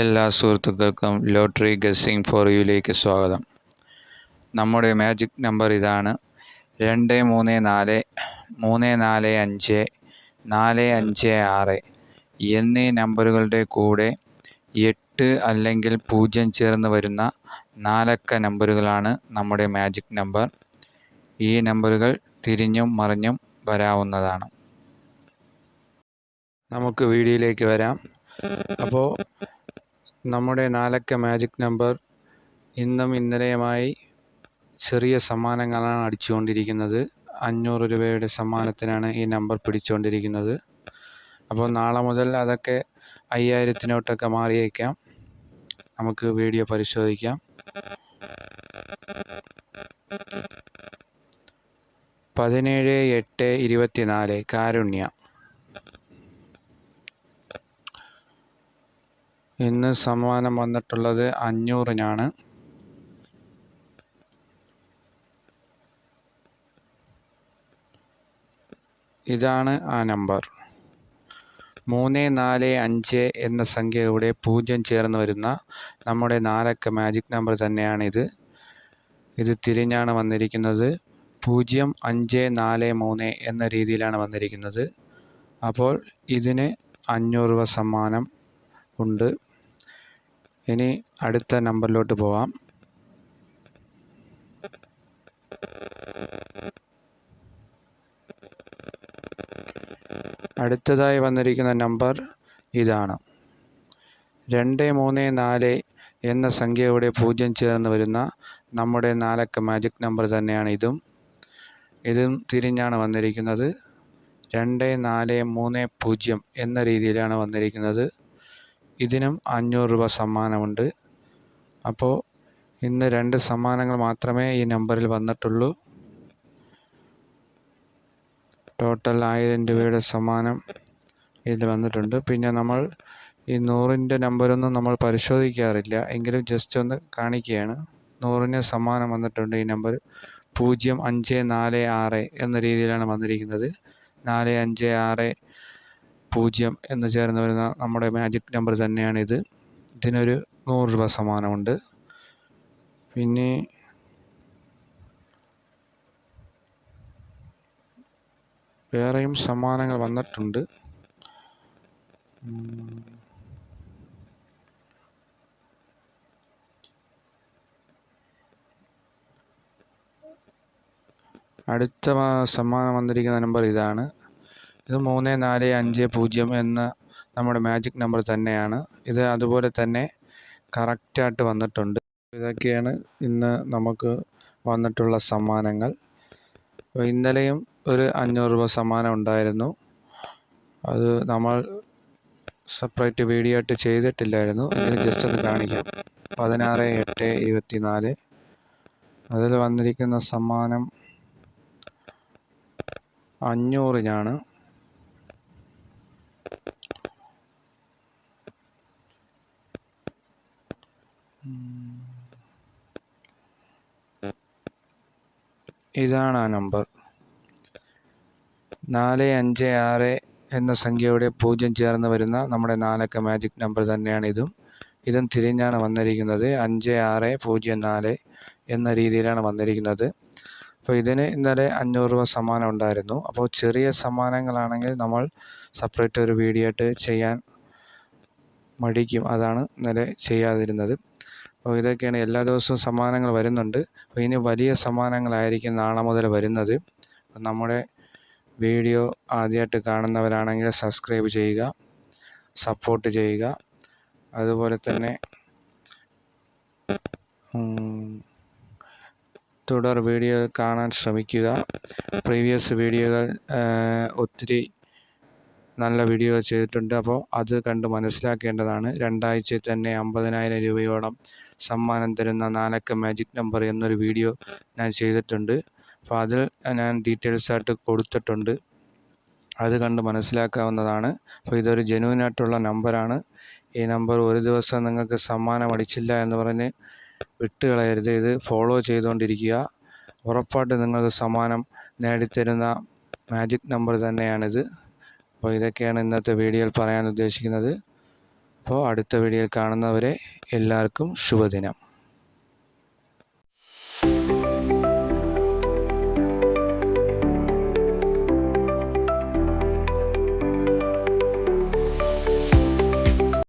എല്ലാ സുഹൃത്തുക്കൾക്കും lottery guessing four യുയിലേക്ക് സ്വാഗതം. നമ്മുടെ മാജിക് നമ്പർ ഇതാണ് രണ്ട് മൂന്ന് നാല് മൂന്ന് നാല് അഞ്ച് നാല് അഞ്ച് ആറ്. എന്നീ നമ്പറുകളുടെ കൂടെ എട്ട് അല്ലെങ്കിൽ പൂജ്യം ചേർന്ന് വരുന്ന നാലക്ക നമ്പറുകളാണ് നമ്മുടെ മാജിക് നമ്പർ. ഈ നമ്പറുകൾ തിരിഞ്ഞും മറിഞ്ഞും വരാവുന്നതാണ്. നമുക്ക് വീഡിയോയിലേക്ക് വരാം. അപ്പോൾ നമ്മുടെ നാലക്ക മാജിക് നമ്പർ ഇന്നും ഇന്നലെയുമായി ചെറിയ സമ്മാനങ്ങളാണ് അടിച്ചുകൊണ്ടിരിക്കുന്നത്. അഞ്ഞൂറ് രൂപയുടെ സമ്മാനത്തിനാണ് ഈ നമ്പർ പിടിച്ചുകൊണ്ടിരിക്കുന്നത്. അപ്പോൾ നാളെ മുതൽ അതൊക്കെ അയ്യായിരത്തിനോട്ടൊക്കെ മാറിയേക്കാം. നമുക്ക് വീഡിയോ പരിശോധിക്കാം. പതിനേഴ് എട്ട് ഇരുപത്തിനാല് കാരുണ്യ. ഇന്ന് സമ്മാനം വന്നിട്ടുള്ളത് അഞ്ഞൂറിനാണ്. ഇതാണ് ആ നമ്പർ. മൂന്ന് നാല് അഞ്ച് എന്ന സംഖ്യയുടെ പൂജ്യം ചേർന്ന് വരുന്ന നമ്മുടെ നാലക്ക മാജിക് നമ്പർ തന്നെയാണിത്. ഇത് തിരിഞ്ഞാണ് വന്നിരിക്കുന്നത്. പൂജ്യം അഞ്ച് നാല് മൂന്ന് എന്ന രീതിയിലാണ് വന്നിരിക്കുന്നത്. അപ്പോൾ ഇതിന് അഞ്ഞൂറ് രൂപ സമ്മാനം ഉണ്ട്. ഇനി അടുത്ത നമ്പറിലോട്ട് പോവാം. അടുത്തതായി വന്നിരിക്കുന്ന നമ്പർ ഇതാണ്. രണ്ട് മൂന്ന് നാല് എന്ന സംഖ്യയുടെ പൂജ്യം ചേർന്ന് വരുന്ന നമ്മുടെ നാലക്ക മാജിക് നമ്പർ തന്നെയാണ് ഇതും. ഇതും തിരിഞ്ഞാണ് വന്നിരിക്കുന്നത്. രണ്ട് നാല് മൂന്ന് പൂജ്യം എന്ന രീതിയിലാണ് വന്നിരിക്കുന്നത്. ഇതിനും അഞ്ഞൂറ് രൂപ സമ്മാനമുണ്ട്. അപ്പോൾ ഇന്ന് രണ്ട് സമ്മാനങ്ങൾ മാത്രമേ ഈ നമ്പറിൽ വന്നിട്ടുള്ളൂ. ടോട്ടൽ ആയിരം രൂപയുടെ സമ്മാനം ഇതിൽ വന്നിട്ടുണ്ട്. പിന്നെ നമ്മൾ ഈ നൂറിന്റെ നമ്പരൊന്നും നമ്മൾ പരിശോധിക്കാറില്ല. എങ്കിലും ജസ്റ്റ് ഒന്ന് കാണിക്കുകയാണ്. നൂറിന് സമ്മാനം വന്നിട്ടുണ്ട് ഈ നമ്പർ പൂജ്യം അഞ്ച് നാല് ആറ് എന്ന രീതിയിലാണ് വന്നിരിക്കുന്നത്. നാല് അഞ്ച് ആറ് പൂജ്യം എന്ന് ചേർന്ന് വരുന്ന നമ്മുടെ മാജിക് നമ്പർ തന്നെയാണിത്. ഇതിനൊരു നൂറ് രൂപ സമ്മാനമുണ്ട്. പിന്നെ വേറെയും സമ്മാനങ്ങൾ വന്നിട്ടുണ്ട്. അടുത്ത സമ്മാനം വന്നിരിക്കുന്ന നമ്പർ ഇതാണ്. ഇത് മൂന്ന് നാല് അഞ്ച് പൂജ്യം എന്ന നമ്മുടെ മാജിക് നമ്പർ തന്നെയാണ്. ഇത് അതുപോലെ തന്നെ കറക്റ്റായിട്ട് വന്നിട്ടുണ്ട്. ഇതൊക്കെയാണ് ഇന്ന് നമുക്ക് വന്നിട്ടുള്ള സമ്മാനങ്ങൾ. ഇന്നലെയും ഒരു അഞ്ഞൂറ് രൂപ സമ്മാനം ഉണ്ടായിരുന്നു. അത് നമ്മൾ സെപ്പറേറ്റ് വീഡിയോ ആയിട്ട് ചെയ്തിട്ടില്ലായിരുന്നു. ഇത് ജസ്റ്റ് ഒന്ന് കാണിക്കാം. പതിനാറ് എട്ട് ഇരുപത്തി നാല് അതിൽ വന്നിരിക്കുന്ന സമ്മാനം അഞ്ഞൂറിനാണ്. ഇതാണ് ആ നമ്പർ നാല് അഞ്ച് ആറ് എന്ന സംഖ്യയുടെ പൂജ്യം ചേർന്ന് വരുന്ന നമ്മുടെ നാലക്ക മാജിക് നമ്പർ തന്നെയാണ് ഇതും. ഇതും തിരിഞ്ഞാണ് വന്നിരിക്കുന്നത്. അഞ്ച് ആറ് പൂജ്യം നാല് എന്ന രീതിയിലാണ് വന്നിരിക്കുന്നത്. അപ്പോൾ ഇതിന് ഇന്നലെ അഞ്ഞൂറ് രൂപ സമ്മാനം ഉണ്ടായിരുന്നു. അപ്പോൾ ചെറിയ സമ്മാനങ്ങളാണെങ്കിൽ നമ്മൾ സെപ്പറേറ്റ് ഒരു വീഡിയോ ആയിട്ട് ചെയ്യാൻ മടിക്കും. അതാണ് ഇന്നലെ ചെയ്യാതിരുന്നത്. അപ്പോൾ ഇതൊക്കെയാണ് എല്ലാ ദിവസവും സമ്മാനങ്ങൾ വരുന്നുണ്ട്. അപ്പോൾ ഇനി വലിയ സമ്മാനങ്ങളായിരിക്കും നാളെ മുതൽ വരുന്നത്. അപ്പം നമ്മുടെ വീഡിയോ ആദ്യമായിട്ട് കാണുന്നവരാണെങ്കിൽ സബ്സ്ക്രൈബ് ചെയ്യുക സപ്പോർട്ട് ചെയ്യുക. അതുപോലെ തന്നെ തുടർ വീഡിയോ കാണാൻ ശ്രമിക്കുക. പ്രീവിയസ് വീഡിയോകൾ ഒത്തിരി നല്ല വീഡിയോ ചെയ്തിട്ടുണ്ട്. അപ്പോൾ അത് കണ്ട് മനസ്സിലാക്കേണ്ടതാണ്. രണ്ടാഴ്ചയിൽ തന്നെ അമ്പതിനായിരം രൂപയോളം സമ്മാനം തരുന്ന നാലക്ക മാജിക് നമ്പർ എന്നൊരു വീഡിയോ ഞാൻ ചെയ്തിട്ടുണ്ട്. അപ്പോൾ അതിൽ ഞാൻ ഡീറ്റെയിൽസ് ആയിട്ട് കൊടുത്തിട്ടുണ്ട്. അത് കണ്ട് മനസ്സിലാക്കാവുന്നതാണ്. അപ്പോൾ ഇതൊരു ജെനുവിൻ ആയിട്ടുള്ള നമ്പറാണ് ഈ നമ്പർ ഒരു ദിവസം നിങ്ങൾക്ക് സമ്മാനം അടിച്ചില്ല എന്ന് പറഞ്ഞ് വിട്ടുകളയരുത് ഇത് ഫോളോ ചെയ്തുകൊണ്ടിരിക്കുക. ഉറപ്പായിട്ട് നിങ്ങൾക്ക് സമ്മാനം നേടിത്തരുന്ന മാജിക് നമ്പർ തന്നെയാണിത്. അപ്പോൾ ഇതൊക്കെയാണ് ഇന്നത്തെ വീഡിയോയിൽ പറയാൻ ഉദ്ദേശിക്കുന്നത്. അപ്പോൾ അടുത്ത വീഡിയോയിൽ കാണുന്നവരെ എല്ലാവർക്കും ശുഭദിനം.